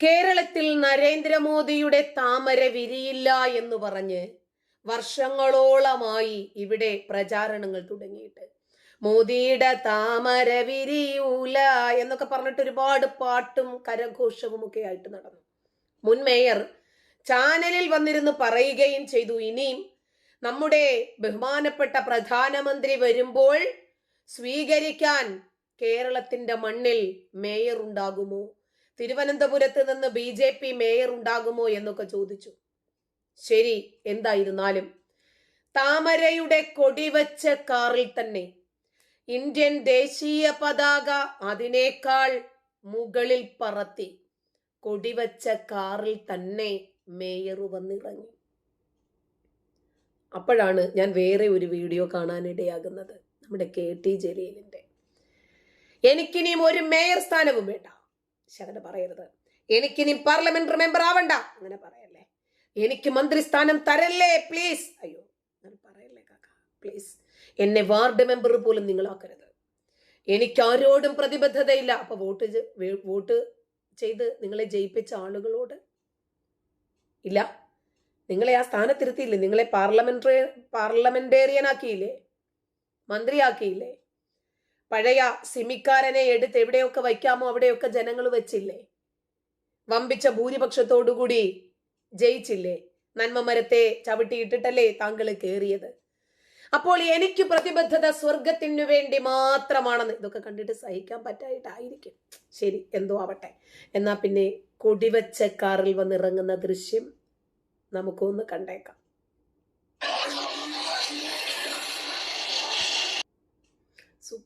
കേരളത്തിൽ നരേന്ദ്രമോദിയുടെ താമര വിരിയില്ല എന്ന് പറഞ്ഞ് വർഷങ്ങളോളമായി ഇവിടെ പ്രചാരണങ്ങൾ തുടങ്ങിയിട്ട്. മോദിയുടെ താമര വിരിയൂല എന്നൊക്കെ പറഞ്ഞിട്ട് ഒരുപാട് പാട്ടും കരഘോഷവും ഒക്കെ ആയിട്ട് നടന്നു. മുൻ മേയർ ചാനലിൽ വന്നിരുന്ന് പറയുകയും ചെയ്തു. ഇനിയും നമ്മുടെ ബഹുമാനപ്പെട്ട പ്രധാനമന്ത്രി വരുമ്പോൾ സ്വീകരിക്കാൻ കേരളത്തിന്റെ മണ്ണിൽ മേയർ ഉണ്ടാകുമോ? തിരുവനന്തപുരത്ത് നിന്ന് ബി ജെ പി മേയർ ഉണ്ടാകുമോ എന്നൊക്കെ ചോദിച്ചു. ശരി എന്തായിരുന്നാലും. താമരയുടെ കൊടിവച്ച കാറിൽ തന്നെ ഇന്ത്യൻ ദേശീയ പതാക അതിനേക്കാൾ മുകളിൽ പറത്തി കൊടിവച്ച കാറിൽ തന്നെ മേയർ വന്നിറങ്ങി. അപ്പോഴാണ് ഞാൻ വേറെ ഒരു വീഡിയോ കാണാനിടയാകുന്നത് നമ്മുടെ കെ ടി ജലീലിന്റെ എനിക്കിനിയും ഒരു മേയർ സ്ഥാനവും വേണ്ട. പക്ഷെ പറയരുത്. എനിക്കിനി പാർലമെന്റ് മെമ്പർ ആവണ്ട. അങ്ങനെ പറയല്ലേ. എനിക്ക് മന്ത്രിസ്ഥാനം തരല്ലേ പ്ലീസ് അയ്യോ അങ്ങനെ പറയല്ലേ കാക്ക. പ്ലീസ് എന്നെ വാർഡ് മെമ്പർ പോലും നിങ്ങളാക്കരുത്. എനിക്ക് ആരോടും പ്രതിബദ്ധതയില്ല. അപ്പൊ വോട്ട് വോട്ട് ചെയ്ത് നിങ്ങളെ ജയിപ്പിച്ച ആളുകളോട് ഇല്ല. നിങ്ങളെ ആ സ്ഥാനത്തിരുത്തിയില്ലേ? നിങ്ങളെ പാർലമെന്ററി പാർലമെന്റേറിയൻ ആക്കിയില്ലേ? മന്ത്രിയാക്കിയില്ലേ? പഴയ സിമിക്കാരനെ എടുത്ത് എവിടെയൊക്കെ വയ്ക്കാമോ അവിടെയൊക്കെ ജനങ്ങൾ വെച്ചില്ലേ? വമ്പിച്ച ഭൂരിപക്ഷത്തോടുകൂടി ജയിച്ചില്ലേ? നന്മ മരത്തെ ചവിട്ടിയിട്ടിട്ടല്ലേ താങ്കൾ കയറിയത്? അപ്പോൾ എനിക്ക് പ്രതിബദ്ധത സ്വർഗത്തിനു വേണ്ടി മാത്രമാണെന്ന്. ഇതൊക്കെ കണ്ടിട്ട് സഹിക്കാൻ പറ്റായിട്ടായിരിക്കും. ശരി എന്തോ ആവട്ടെ. എന്നാ പിന്നെ കൊടിവച്ച കാറിൽ വന്നിറങ്ങുന്ന ദൃശ്യം നമുക്കൊന്ന് കണ്ടേക്കാം.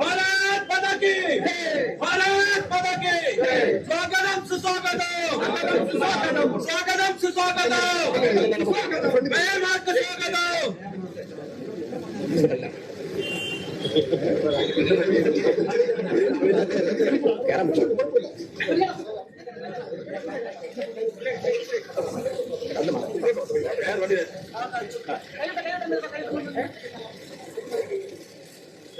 भारत माता की भारत माता की स्वागतम सुस्वागतम स्वागतम स्वागतम सुस्वागतम मेयर मार्ग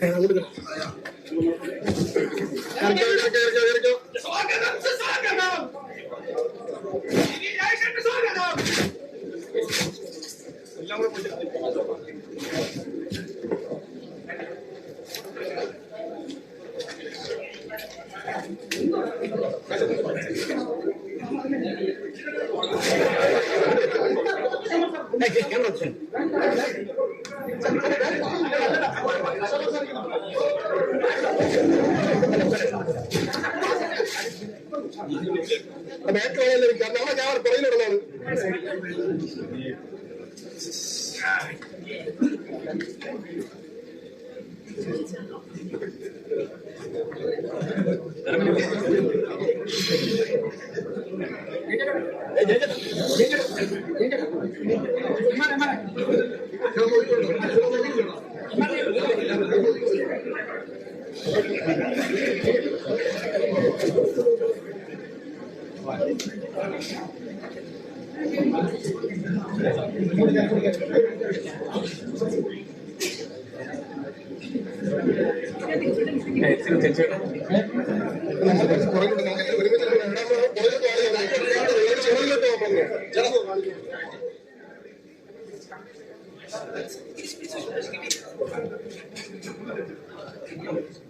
സ്വാഗതം ജയിച്ചോ ഞാൻ സൈഡിൽ കേട്ടോ ഈ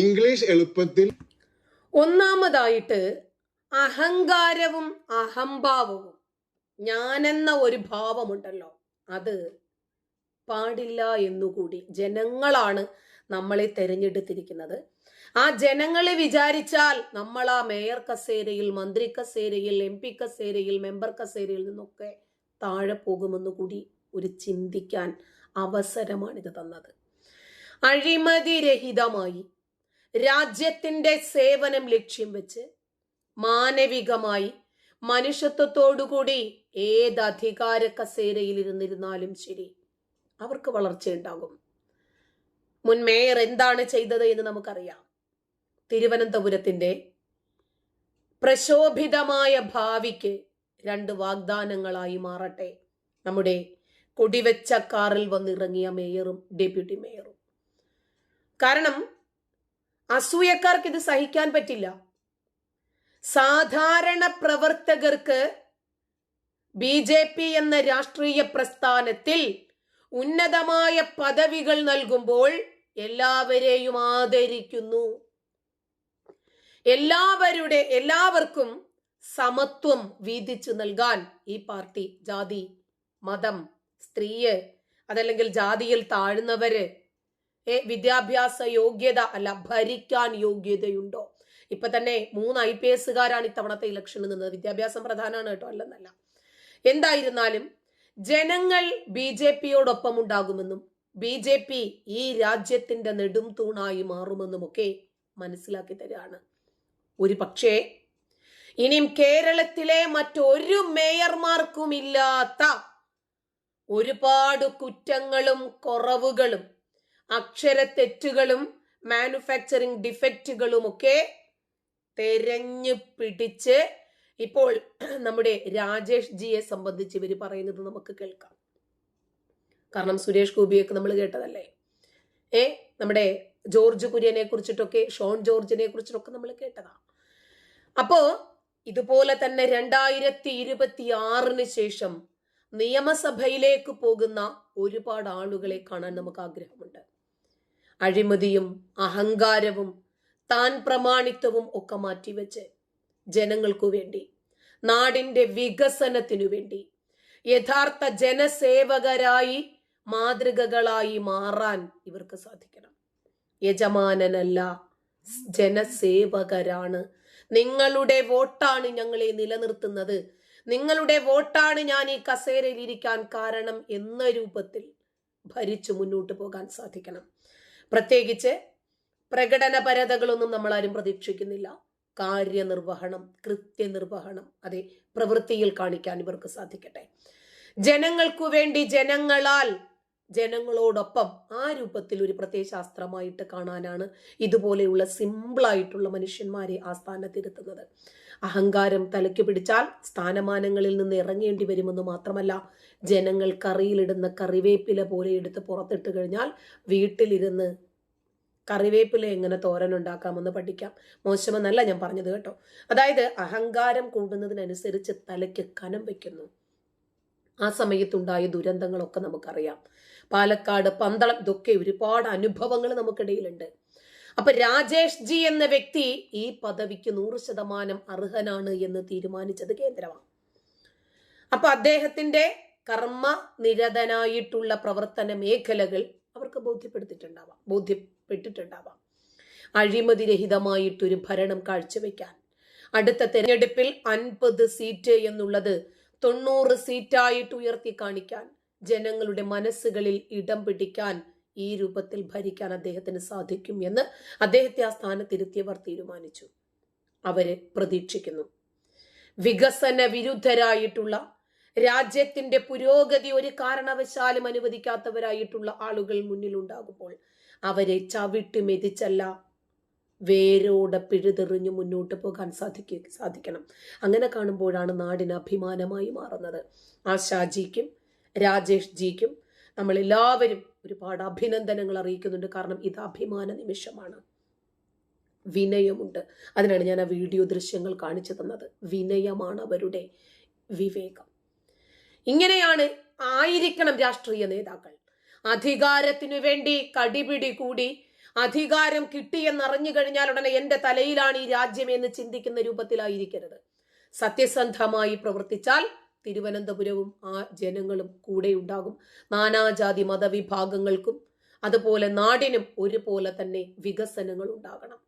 ഇംഗ്ലീഷ് എളുപ്പത്തിൽ ഒന്നാമതായിട്ട് അഹങ്കാരവും അഹംഭാവവും. ഞാനെന്ന ഒരു ഭാവമുണ്ടല്ലോ. അത് പാടില്ല എന്നുകൂടി ജനങ്ങളാണ് നമ്മളെ തെരഞ്ഞെടുത്തിരിക്കുന്നത്. ആ ജനങ്ങളെ വിചാരിച്ചാൽ നമ്മൾ ആ മേയർ കസേരയിൽ മന്ത്രി കസേരയിൽ എം പി കസേരയിൽ മെമ്പർ കസേരയിൽ നിന്നൊക്കെ താഴെ പോകുമെന്ന് കൂടി ഒരു ചിന്തിക്കാൻ അവസരമാണിത് തന്നത്. അഴിമതിരഹിതമായി രാജ്യത്തിന്റെ സേവനം ലക്ഷ്യം വെച്ച് മാനവികമായി മനുഷ്യത്വത്തോടുകൂടി ഏത് അധികാര കസേരയിൽ ഇരുന്നിരുന്നാലും ശരി അവർക്ക് വളർച്ചയുണ്ടാകും മുൻ മേയർ എന്താണ് ചെയ്തത് എന്ന് നമുക്കറിയാം. തിരുവനന്തപുരത്തിന്റെ പ്രശോഭിതമായ ഭാവിക്ക് രണ്ട് വാഗ്ദാനങ്ങളായി മാറട്ടെ. നമ്മുടെ കൊടിവെച്ച കാറിൽ വന്നിറങ്ങിയ മേയറും ഡെപ്യൂട്ടി മേയറും. കാരണം അസൂയക്കാർക്ക് ഇത് സഹിക്കാൻ പറ്റില്ല. സാധാരണ പ്രവർത്തകർക്ക് ബി ജെ പി എന്ന രാഷ്ട്രീയ പ്രസ്ഥാനത്തിൽ ഉന്നതമായ പദവികൾ നൽകുമ്പോൾ എല്ലാവരെയും ആദരിക്കുന്നു. എല്ലാവരുടെ എല്ലാവർക്കും സമത്വം വീതിച്ചു നൽകാൻ ഈ പാർട്ടി ജാതി മതം സ്ത്രീയ് അതല്ലെങ്കിൽ ജാതിയിൽ താഴ്ന്നവര് ഏ വിദ്യാഭ്യാസ യോഗ്യത അല്ല ഭരിക്കാൻ യോഗ്യതയുണ്ടോ? ഇപ്പൊ തന്നെ മൂന്ന് ഐ പി എസുകാരാണ് ഇത്തവണത്തെ ഇലക്ഷനിൽ നിന്നത്. വിദ്യാഭ്യാസം പ്രധാനമാണ് കേട്ടോ അല്ലെന്നല്ല. എന്തായിരുന്നാലും ജനങ്ങൾ ബി ജെ പിയോടൊപ്പം ഉണ്ടാകുമെന്നും ബി ജെ പി ഈ രാജ്യത്തിന്റെ നെടും തൂണായി മാറുമെന്നുമൊക്കെ മനസ്സിലാക്കി തരാണ്. ഒരു പക്ഷേ ഇനിയും കേരളത്തിലെ മറ്റൊരു മേയർമാർക്കും ഇല്ലാത്ത ഒരുപാട് കുറ്റങ്ങളും കുറവുകളും അക്ഷരത്തെറ്റുകളും മാനുഫാക്ചറിങ് ഡിഫക്റ്റുകളും ഒക്കെ തെരഞ്ഞു പിടിച്ച് ഇപ്പോൾ നമ്മുടെ രാജേഷ് ജിയെ സംബന്ധിച്ച് ഇവർ പറയുന്നത് നമുക്ക് കേൾക്കാം. കാരണം സുരേഷ് ഗോപിയൊക്കെ നമ്മൾ കേട്ടതല്ലേ? ഏ നമ്മുടെ ജോർജ് കുര്യനെ കുറിച്ചിട്ടൊക്കെ ഷോൺ ജോർജിനെ കുറിച്ചിട്ടൊക്കെ നമ്മൾ കേട്ടതാ. അപ്പോ ഇതുപോലെ തന്നെ രണ്ടായിരത്തി ഇരുപത്തി ആറിന് ശേഷം നിയമസഭയിലേക്ക് പോകുന്ന ഒരുപാട് ആളുകളെ കാണാൻ നമുക്ക് ആഗ്രഹമുണ്ട്. അഴിമതിയും അഹങ്കാരവും താൻ പ്രമാണിത്വവും ഒക്കെ മാറ്റിവെച്ച് ജനങ്ങൾക്കു വേണ്ടി നാടിന്റെ വികസനത്തിനു വേണ്ടി യഥാർത്ഥ ജനസേവകരായി മാതൃകകളായി മാറാൻ ഇവർക്ക് സാധിക്കണം. യജമാനനല്ല ജനസേവകരാണ് നിങ്ങളുടെ വോട്ടാണ് ഞങ്ങളെ നിലനിർത്തുന്നത്. നിങ്ങളുടെ വോട്ടാണ് ഞാൻ ഈ കസേരയിൽ ഇരിക്കാൻ കാരണം എന്ന രൂപത്തിൽ ഭരിച്ചു മുന്നോട്ട് പോകാൻ സാധിക്കണം. പ്രത്യേകിച്ച് പ്രകടനപരതകളൊന്നും നമ്മൾ ആരും പ്രതീക്ഷിക്കുന്നില്ല. കാര്യനിർവഹണം കൃത്യനിർവഹണം അതെ പ്രവൃത്തിയിൽ കാണിക്കാൻ ഇവർക്ക് സാധിക്കട്ടെ. ജനങ്ങൾക്കു വേണ്ടി ജനങ്ങളാൽ ജനങ്ങളോടൊപ്പം ആ രൂപത്തിൽ ഒരു പ്രത്യയശാസ്ത്രമായിട്ട് കാണാനാണ് ഇതുപോലെയുള്ള സിമ്പിളായിട്ടുള്ള മനുഷ്യന്മാരെ ആ സ്ഥാനത്തിരുത്തുന്നത് അഹങ്കാരം തലയ്ക്ക് പിടിച്ചാൽ സ്ഥാനമാനങ്ങളിൽ നിന്ന് ഇറങ്ങേണ്ടി വരുമെന്ന് മാത്രമല്ല ജനങ്ങൾ കറിയിലിടുന്ന കറിവേപ്പില പോലെ എടുത്ത് പുറത്തിട്ട് കഴിഞ്ഞാൽ വീട്ടിലിരുന്ന് കറിവേപ്പില എങ്ങനെ തോരൻ ഉണ്ടാക്കാമെന്ന് പഠിക്കാം. മോശമെന്നല്ല ഞാൻ പറഞ്ഞത് കേട്ടോ. അതായത് അഹങ്കാരം കൂടുന്നതിനനുസരിച്ച് തലയ്ക്ക് കനം വയ്ക്കുന്നു ആ സമയത്തുണ്ടായ ദുരന്തങ്ങളൊക്കെ നമുക്കറിയാം. പാലക്കാട് പന്തളം ഇതൊക്കെ ഒരുപാട് അനുഭവങ്ങൾ നമുക്കിടയിലുണ്ട്. അപ്പൊ രാജേഷ് ജി എന്ന വ്യക്തി ഈ പദവിക്ക് നൂറ് ശതമാനം അർഹനാണ് എന്ന് തീരുമാനിച്ചത് കേന്ദ്രമാണ്. അപ്പൊ അദ്ദേഹത്തിന്റെ കർമ്മ നിരതനായിട്ടുള്ള പ്രവർത്തന മേഖലകൾ അവർക്ക് ബോധ്യപ്പെടുത്തിയിട്ടുണ്ടാവാം ബോധ്യപ്പെട്ടിട്ടുണ്ടാവാം. അഴിമതി രഹിതമായിട്ടൊരു ഭരണം കാഴ്ചവെക്കാൻ. അടുത്ത തെരഞ്ഞെടുപ്പിൽ അൻപത് സീറ്റ് എന്നുള്ളത് തൊണ്ണൂറ് സീറ്റായിട്ട് ഉയർത്തി കാണിക്കാൻ ജനങ്ങളുടെ മനസ്സുകളിൽ ഇടം പിടിക്കാൻ ഈ രൂപത്തിൽ ഭരിക്കാൻ അദ്ദേഹത്തിന് സാധിക്കും എന്ന് അദ്ദേഹത്തെ ആ സ്ഥാനത്തിരുത്തിയവർ തീരുമാനിച്ചു. അവരെ പ്രതീക്ഷിക്കുന്നു. വികസന വിരുദ്ധരായിട്ടുള്ള രാജ്യത്തിന്റെ പുരോഗതി ഒരു കാരണവശാലും അനുവദിക്കാത്തവരായിട്ടുള്ള ആളുകൾ മുന്നിലുണ്ടാകുമ്പോൾ അവരെ ചവിട്ടി മെതിച്ചല്ല വേരോടെ പിഴുതെറിഞ്ഞ് മുന്നോട്ട് പോകാൻ സാധിക്കുക സാധിക്കണം. അങ്ങനെ കാണുമ്പോഴാണ് നാടിന് അഭിമാനമായി മാറുന്നത്. ആ ഷാജിക്കും രാജേഷ് ജിക്കും നമ്മളെല്ലാവരും ഒരുപാട് അഭിനന്ദനങ്ങൾ അറിയിക്കുന്നുണ്ട്. കാരണം ഇത് അഭിമാന നിമിഷമാണ്. വിനയമുണ്ട്. അതിനാണ് ഞാൻ ആ വീഡിയോ ദൃശ്യങ്ങൾ കാണിച്ചു തന്നത്. വിനയമാണ് അവരുടെ വിവേകം. ഇങ്ങനെയാണ് ആയിരിക്കണം രാഷ്ട്രീയ നേതാക്കൾ. അധികാരത്തിനു വേണ്ടി കടിപിടി കൂടി അധികാരം കിട്ടിയെന്നറിഞ്ഞു കഴിഞ്ഞാൽ ഉടനെ എന്റെ തലയിലാണ് ഈ രാജ്യം എന്ന് ചിന്തിക്കുന്ന രൂപത്തിലായിരിക്കരുത്. സത്യസന്ധമായി പ്രവർത്തിച്ചാൽ തിരുവനന്തപുരവും ആ ജനങ്ങളും കൂടെ ഉണ്ടാകും നാനാജാതി മതവിഭാഗങ്ങൾക്കും അതുപോലെ നാടിനും ഒരുപോലെ തന്നെ വികസനങ്ങൾ ഉണ്ടാകണം.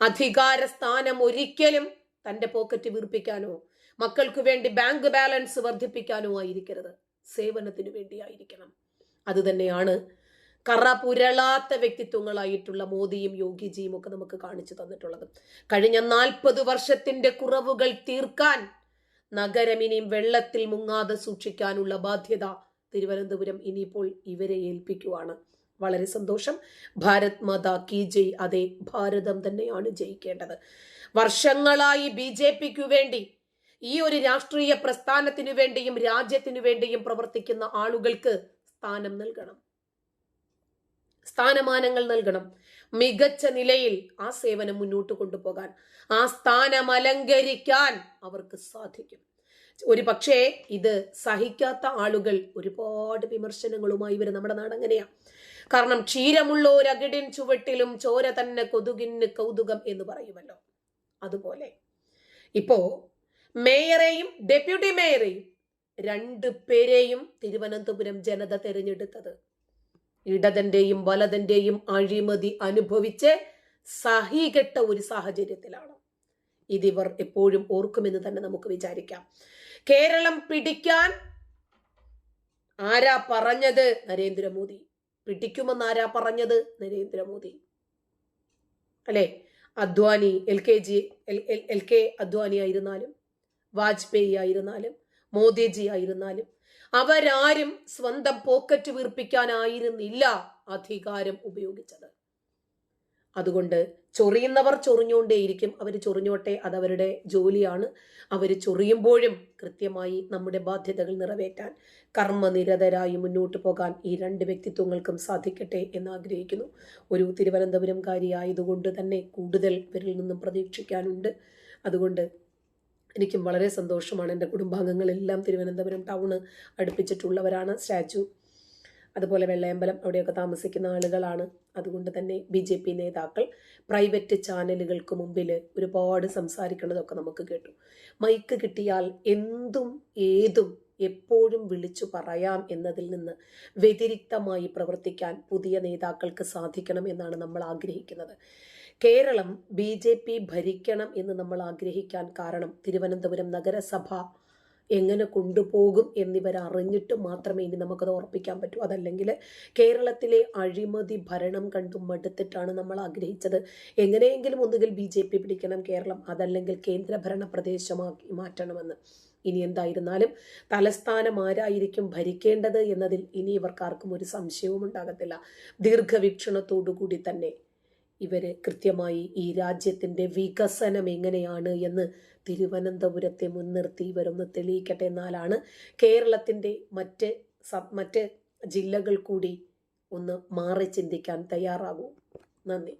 അധികാര സ്ഥാനം ഒരിക്കലും തന്റെ പോക്കറ്റ് വീർപ്പിക്കാനോ മക്കൾക്ക് വേണ്ടി ബാങ്ക് ബാലൻസ് വർദ്ധിപ്പിക്കാനോ ആയിരിക്കരുത്. സേവനത്തിനു വേണ്ടിയായിരിക്കണം. അതുതന്നെയാണ് കറ പുരളാത്ത വ്യക്തിത്വങ്ങളായിട്ടുള്ള മോദിയും യോഗിജിയും ഒക്കെ നമുക്ക് കാണിച്ചു തന്നിട്ടുള്ളത്. കഴിഞ്ഞ നാൽപ്പത് വർഷത്തിന്റെ കുറവുകൾ തീർക്കാൻ നഗരം ഇനിയും വെള്ളത്തിൽ മുങ്ങാതെ സൂക്ഷിക്കാനുള്ള ബാധ്യത തിരുവനന്തപുരം ഇനിയിപ്പോൾ ഇവരെ ഏൽപ്പിക്കുവാണ്. വളരെ സന്തോഷം. ഭാരത് മാതാ കി ജയ്. അതെ ഭാരതം തന്നെയാണ് ജയിക്കേണ്ടത്. വർഷങ്ങളായി ബി ജെ പിക്കു വേണ്ടി ഈ ഒരു രാഷ്ട്രീയ പ്രസ്ഥാനത്തിനു വേണ്ടിയും രാജ്യത്തിനു വേണ്ടിയും പ്രവർത്തിക്കുന്ന ആളുകൾക്ക് സ്ഥാനം നൽകണം. സ്ഥാനമാനങ്ങൾ നൽകണം. മികച്ച നിലയിൽ ആ സേവനം മുന്നോട്ട് കൊണ്ടുപോകാൻ ആ സ്ഥാനം അലങ്കരിക്കാൻ അവർക്ക് സാധിക്കും. ഒരു പക്ഷേ ഇത് സഹിക്കാത്ത ആളുകൾ ഒരുപാട് വിമർശനങ്ങളുമായി വരും നമ്മുടെ നാട് അങ്ങനെയാ. കാരണം ക്ഷീരമുള്ള ഒരു അകിടിൻ ചുവട്ടിലും ചോര തന്നെ കൊതുകിന് കൗതുകം എന്ന് പറയുമല്ലോ. അതുപോലെ. ഇപ്പോ മേയറേയും ഡെപ്യൂട്ടി മേയറെയും രണ്ട് പേരെയും തിരുവനന്തപുരം ജനത തെരഞ്ഞെടുത്തത്. ഇടതന്റെയും വലതന്റെയും അഴിമതി അനുഭവിച്ച് സഹികെട്ട ഒരു സാഹചര്യത്തിലാണ്. ഇതിവർ എപ്പോഴും ഓർക്കുമെന്ന് തന്നെ നമുക്ക് വിചാരിക്കാം. കേരളം പിടിക്കാൻ ആരാ പറഞ്ഞത്? നരേന്ദ്രമോദി. പിടിക്കുമെന്ന് ആരാ പറഞ്ഞത്? നരേന്ദ്രമോദി. അല്ലെ? Advani L K G L K Advani ആയിരുന്നാലും വാജ്പേയി ആയിരുന്നാലും മോദിജി ആയിരുന്നാലും അവരാരും സ്വന്തം പോക്കറ്റ് വീർപ്പിക്കാനായിരുന്നില്ല അധികാരം ഉപയോഗിച്ചത്. അതുകൊണ്ട് ചൊറിയുന്നവർ ചൊറിഞ്ഞുകൊണ്ടേയിരിക്കും. അവർ ചൊറിഞ്ഞോട്ടെ അതവരുടെ ജോലിയാണ്. അവർ ചൊറിയുമ്പോഴും കൃത്യമായി നമ്മുടെ ബാധ്യതകൾ നിറവേറ്റാൻ കർമ്മനിരതരായി മുന്നോട്ട് പോകാൻ ഈ രണ്ട് വ്യക്തിത്വങ്ങൾക്കും സാധിക്കട്ടെ എന്ന് ആഗ്രഹിക്കുന്നു ഒരു തിരുവനന്തപുരം കാര്യമായതുകൊണ്ട് തന്നെ കൂടുതൽ ഇവരിൽ നിന്നും പ്രതീക്ഷിക്കാനുണ്ട്. അതുകൊണ്ട് എനിക്കും വളരെ സന്തോഷമാണ്. എന്റെ കുടുംബാംഗങ്ങളെല്ലാം തിരുവനന്തപുരം ടൗണ് അടുപ്പിച്ചിട്ടുള്ളവരാണ്. സ്റ്റാച്ചു അതുപോലെ വെള്ളയമ്പലം അവിടെയൊക്കെ താമസിക്കുന്ന ആളുകളാണ്. അതുകൊണ്ട് തന്നെ ബി ജെ പി നേതാക്കൾ പ്രൈവറ്റ് ചാനലുകൾക്ക് മുമ്പിൽ ഒരുപാട് സംസാരിക്കുന്നതൊക്കെ നമുക്ക് കേട്ടു. മൈക്ക് കിട്ടിയാൽ എന്തും ഏതും എപ്പോഴും വിളിച്ചു പറയാം എന്നതിൽ നിന്ന് വ്യതിരിക്തമായി പ്രവർത്തിക്കാൻ പുതിയ നേതാക്കൾക്ക് സാധിക്കണം എന്നാണ് നമ്മൾ ആഗ്രഹിക്കുന്നത്. കേരളം ബി ജെ പി ഭരിക്കണം എന്ന് നമ്മൾ ആഗ്രഹിക്കാൻ കാരണം തിരുവനന്തപുരം നഗരസഭ എങ്ങനെ കൊണ്ടുപോകും എന്നിവർ അറിഞ്ഞിട്ട് മാത്രമേ ഇനി നമുക്കത് ഉറപ്പിക്കാൻ പറ്റൂ. അതല്ലെങ്കിൽ കേരളത്തിലെ അഴിമതി ഭരണം കണ്ടു മടുത്തിട്ടാണ് നമ്മൾ ആഗ്രഹിച്ചത്. എങ്ങനെയെങ്കിലും ഒന്നുകിൽ ബി ജെ പി പിടിക്കണം കേരളം അതല്ലെങ്കിൽ കേന്ദ്രഭരണ പ്രദേശമാക്കി മാറ്റണമെന്ന്. ഇനി എന്തായിരുന്നാലും തലസ്ഥാനം ആരായിരിക്കും ഭരിക്കേണ്ടത് എന്നതിൽ ഇനി ഇവർക്കാർക്കും ഒരു സംശയവും ഉണ്ടാകത്തില്ല. ദീർഘവീക്ഷണത്തോടുകൂടി തന്നെ ഇവർ കൃത്യമായി ഈ രാജ്യത്തിന്റെ വികസനം എങ്ങനെയാണ് എന്ന് തിരുവനന്തപുരത്തെ മുൻനിർത്തി ഇവരൊന്ന് തെളിയിക്കട്ടെ എന്നാലാണ് കേരളത്തിന്റെ മറ്റ് മറ്റ് ജില്ലകൾ കൂടി ഒന്ന് മാറി ചിന്തിക്കാൻ തയ്യാറാകൂ. നന്ദി.